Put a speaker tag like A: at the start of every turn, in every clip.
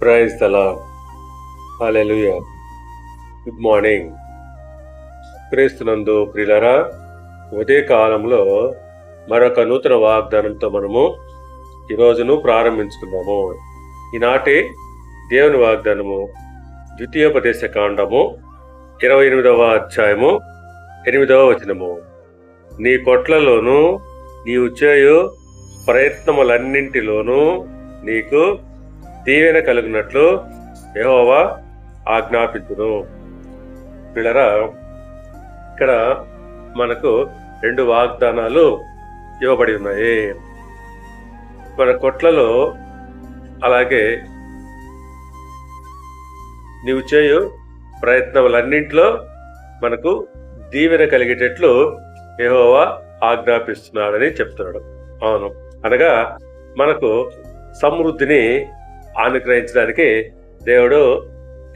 A: Praise తలా hallelujah good morning క్రీస్తునందు ప్రిలరా ఉదయ కాలంలో మరొక నూతన వాగ్దానంతో మనము ఈ రోజును ప్రారంభించుకున్నాము ఈనాటి దేవుని వాగ్దానము ద్వితీయోపదేశ కాండము ఇరవై ఎనిమిదవ అధ్యాయము ఎనిమిదవ వచనము. నీ కొట్లలోనూ నీవు చేయు ప్రయత్నములన్నింటిలోనూ నీకు దీవెన కలిగినట్లు యహోవా ఆజ్ఞాపించును. పిల్లరా ఇక్కడ మనకు రెండు వాగ్దానాలు ఇవ్వబడి ఉన్నాయి. మన కొట్లలో అలాగే నీవు చేయు ప్రయత్నములన్నింటిలో మనకు దీవెన కలిగేటట్లు యహోవా ఆజ్ఞాపిస్తున్నాడని చెప్తున్నాడు. అవును. అనగా మనకు సమృద్ధిని అనుగ్రహించడానికి దేవుడు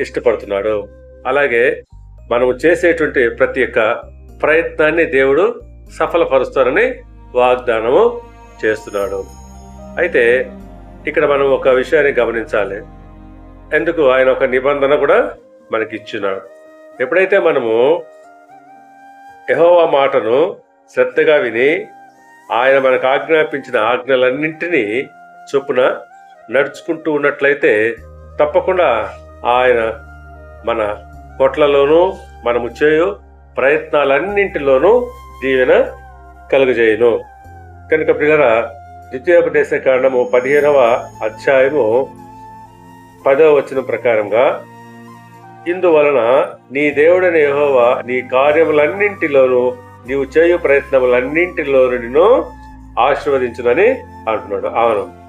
A: ఇష్టపడుతున్నాడు. అలాగే మనము చేసేటువంటి ప్రతి ఒక్క ప్రయత్నాన్ని దేవుడు సఫలపరుస్తారని వాగ్దానము చేస్తున్నాడు. అయితే ఇక్కడ మనం ఒక విషయాన్ని గమనించాలి. ఎందుకు ఆయన ఒక నిబంధన కూడా మనకి ఇచ్చినాడు ఎప్పుడైతే మనము యహోవా మాటను శ్రద్ధగా విని ఆయన మనకు ఆజ్ఞాపించిన ఆజ్ఞలన్నింటినీ చొప్పున నడుచుకుంటూ ఉన్నట్లయితే తప్పకుండా ఆయన మన కొట్లలోనూ మనము చేయు ప్రయత్నాలన్నింటిలోనూ దీవెన కలుగజేయును. కనుక పిల్లల ద్వితీయోపదేశ కాండము పదిహేనవ అధ్యాయము పదవ వచ్చిన ప్రకారంగా ఇందువలన నీ దేవుడని యహోవా నీ కార్యములన్నింటిలోనూ నీవు చేయు ప్రయత్నములన్నింటిలోనూ నిన్ను ఆశీర్వదించునని అంటున్నాడు. అవును.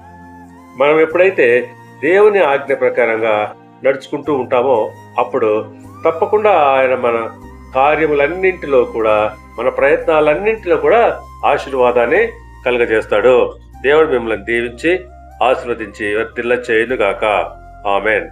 A: మనం ఎప్పుడైతే దేవుని ఆజ్ఞ ప్రకారంగా నడుచుకుంటూ ఉంటామో అప్పుడు తప్పకుండా ఆయన మన కార్యములన్నింటిలో కూడా మన ప్రయత్నాలన్నింటిలో కూడా ఆశీర్వాదాన్ని కలుగజేస్తాడు. దేవుడు మిమ్మల్ని దీవించి ఆశీర్వదించి వర్తిల్ల చేయునుగాక ఆమెన్.